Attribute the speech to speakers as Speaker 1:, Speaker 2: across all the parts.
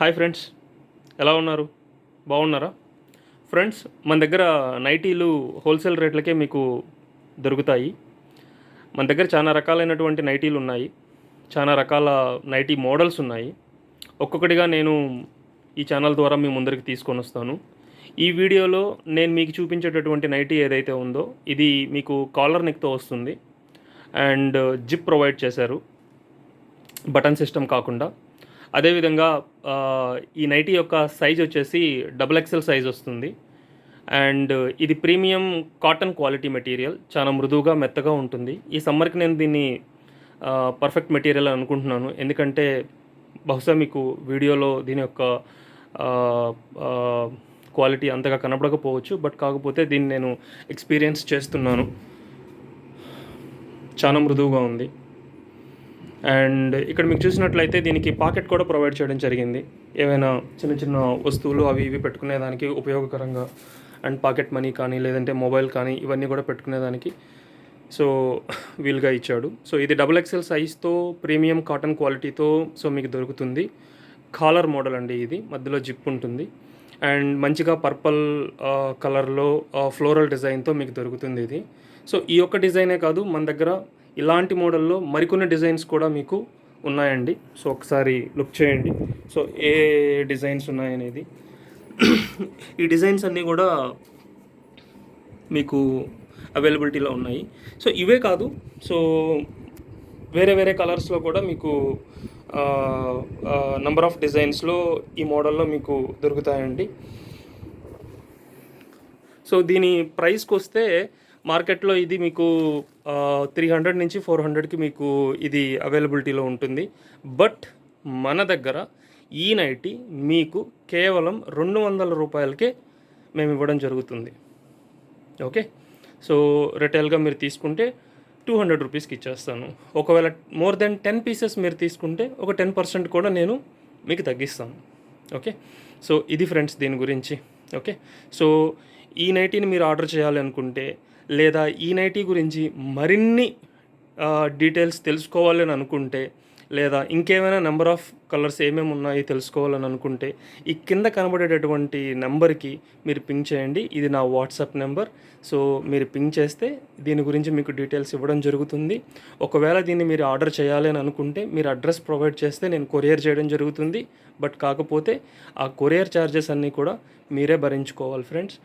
Speaker 1: Hi friends. ఎలా ఉన్నారు? బాగున్నారా? ఫ్రెండ్స్ మన దగ్గర నైటీలు హోల్సేల్ రేట్లకే మీకు దొరుకుతాయి. మన దగ్గర చాలా రకాలైనటువంటి నైటీలు ఉన్నాయి. చాలా రకాల నైటీ మోడల్స్ ఉన్నాయి. ఒక్కొక్కటిగా నేను ఈ ఛానల్ ద్వారా మీ ముందరికి తీసుకొని వస్తాను. ఈ వీడియోలో నేను మీకు చూపించేటటువంటి నైటీ ఏదైతే ఉందో ఇది మీకు కాలర్ నెక్తో వస్తుంది. అండ్ జిప్ ప్రొవైడ్ చేశారు. బటన్ సిస్టమ్ కాకుండా. అదేవిధంగా ఈ నైటీ యొక్క సైజ్ వచ్చేసి డబుల్ ఎక్సెల్ సైజ్ వస్తుంది. అండ్ ఇది ప్రీమియం కాటన్ క్వాలిటీ మెటీరియల్. చాలా మృదువుగా మెత్తగా ఉంటుంది. ఈ సమ్మర్కి నేను దీన్ని పర్ఫెక్ట్ మెటీరియల్ అని అనుకుంటున్నాను. ఎందుకంటే బహుశా మీకు వీడియోలో దీని యొక్క క్వాలిటీ అంతగా కనపడకపోవచ్చు. బట్ కాకపోతే దీన్ని నేను ఎక్స్పీరియన్స్ చేస్తున్నాను. చాలా మృదువుగా ఉంది. అండ్ ఇక్కడ మీకు చూసినట్లయితే దీనికి పాకెట్ కూడా ప్రొవైడ్ చేయడం జరిగింది. ఏవైనా చిన్న చిన్న వస్తువులు అవి ఇవి పెట్టుకునేదానికి ఉపయోగకరంగా అండ్ పాకెట్ మనీ కానీ లేదంటే మొబైల్ కానీ ఇవన్నీ కూడా పెట్టుకునేదానికి సో వీలుగా ఇచ్చాడు. సో ఇది డబుల్ ఎక్సెల్ సైజ్తో ప్రీమియం కాటన్ క్వాలిటీతో సో మీకు దొరుకుతుంది. కాలర్ మోడల్ అండి ఇది. మధ్యలో జిప్ ఉంటుంది. అండ్ మంచిగా పర్పల్ కలర్లో ఫ్లోరల్ డిజైన్తో మీకు దొరుకుతుంది ఇది. సో ఈ ఒక్క డిజైనే కాదు మన దగ్గర ఇలాంటి మోడల్లో మరికొన్ని డిజైన్స్ కూడా మీకు ఉన్నాయండి. సో ఒకసారి లుక్ చేయండి. సో ఏ డిజైన్స్ ఉన్నాయనేది. ఈ డిజైన్స్ అన్నీ కూడా మీకు అవైలబిలిటీలో ఉన్నాయి. సో ఇవే కాదు. సో వేరే వేరే కలర్స్లో కూడా మీకు నంబర్ ఆఫ్ డిజైన్స్లో ఈ మోడల్లో మీకు దొరుకుతాయండి. సో దీని ప్రైస్కి వస్తే మార్కెట్లో ఇది మీకు త్రీ హండ్రెడ్ నుంచి ఫోర్ హండ్రెడ్కి మీకు ఇది అవైలబిలిటీలో ఉంటుంది. బట్ మన దగ్గర ఈ నైటీ మీకు కేవలం రెండు వందల రూపాయలకే మేము ఇవ్వడం జరుగుతుంది. ఓకే సో రిటైల్గా మీరు తీసుకుంటే టూ హండ్రెడ్ రూపీస్కి ఇచ్చేస్తాను. ఒకవేళ మోర్ దెన్ టెన్ పీసెస్ మీరు తీసుకుంటే ఒక టెన్ పర్సెంట్ కూడా నేను మీకు తగ్గిస్తాను. ఓకే సో ఇది ఫ్రెండ్స్ దీని గురించి. ఓకే సో ఈ నైటీని మీరు ఆర్డర్ చేయాలి అనుకుంటే లేదా ఈ నైటీ గురించి మరిన్ని డీటెయిల్స్ తెలుసుకోవాలని అనుకుంటే లేదా ఇంకేమైనా నెంబర్ ఆఫ్ కలర్స్ ఏమేమి ఉన్నాయో తెలుసుకోవాలని అనుకుంటే ఈ కింద కనబడేటటువంటి నెంబర్కి మీరు పింక్ చేయండి. ఇది నా వాట్సాప్ నెంబర్. సో మీరు పింక్ చేస్తే దీని గురించి మీకు డీటెయిల్స్ ఇవ్వడం జరుగుతుంది. ఒకవేళ దీన్ని మీరు ఆర్డర్ చేయాలి అని అనుకుంటే మీరు అడ్రస్ ప్రొవైడ్ చేస్తే నేను కొరియర్ చేయడం జరుగుతుంది. బట్ కాకపోతే ఆ కొరియర్ ఛార్జెస్ అన్నీ కూడా మీరే భరించుకోవాలి ఫ్రెండ్స్.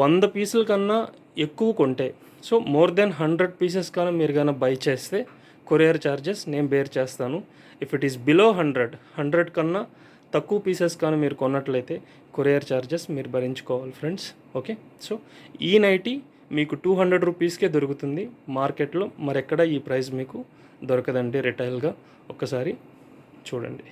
Speaker 1: వంద పీసుల కన్నా ఎక్కువ కొంటే. So more than hundred pieces కానీ మీరు కానీ బై చేస్తే కొరియర్ ఛార్జెస్ నేను బేర్ చేస్తాను. If it is below hundred hundred కన్నా తక్కువ పీసెస్ కానీ మీరు కొన్నట్లయితే కొరియర్ ఛార్జెస్ మీరు భరించుకోవాలి ఫ్రెండ్స్. ఓకే? సో ఈ నైటీ మీకు టూ హండ్రెడ్ రూపీస్కే దొరుకుతుంది. మార్కెట్లో మరెక్కడ ఈ ప్రైస్ మీకు దొరకదండి రిటైల్గా. ఒక్కసారి చూడండి.